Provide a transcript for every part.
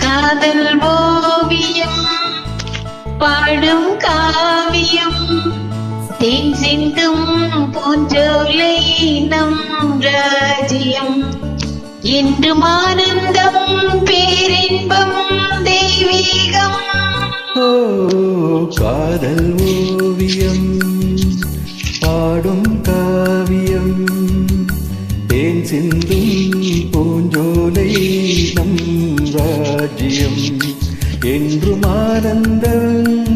காதல் ஓவியம் பாடும் காவியம். தேன் சிந்தும் பூஞ்சோலை நம் ராஜ்யம். என்றும் ஆனந்தம் பேரின்பம் தெய்வீகம். ஓ காதல் ஓவியம் பாடும் காவியம். தேன் சிந்தும் பூஞ்சோலை நம் ராஜ்யம். என்றும் ஆனந்தம்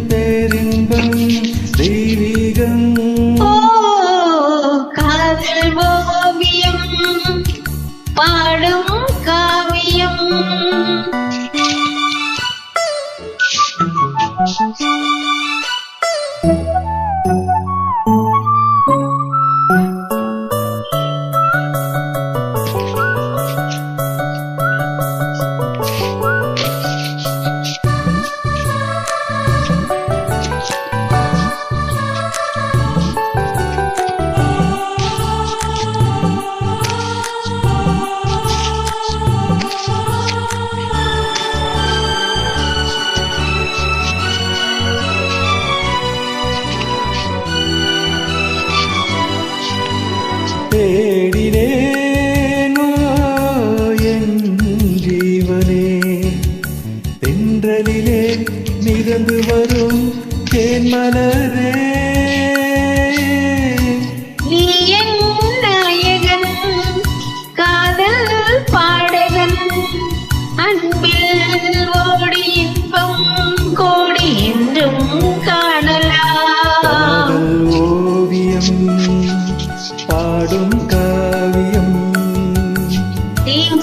തേടിനേനോ എൻ ജീവനേ തെன்றലിலே നിരന്നു വരും തേന്മലരേ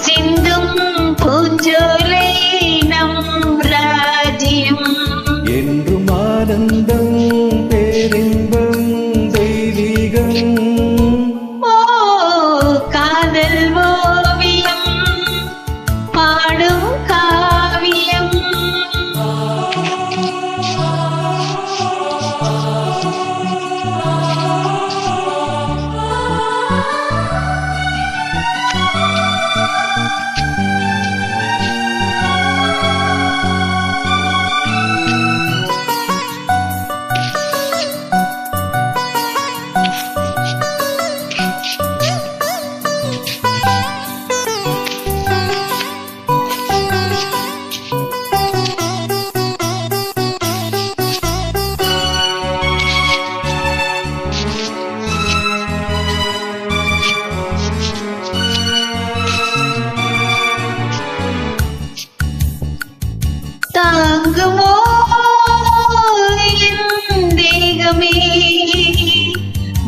xin đứng phương trời.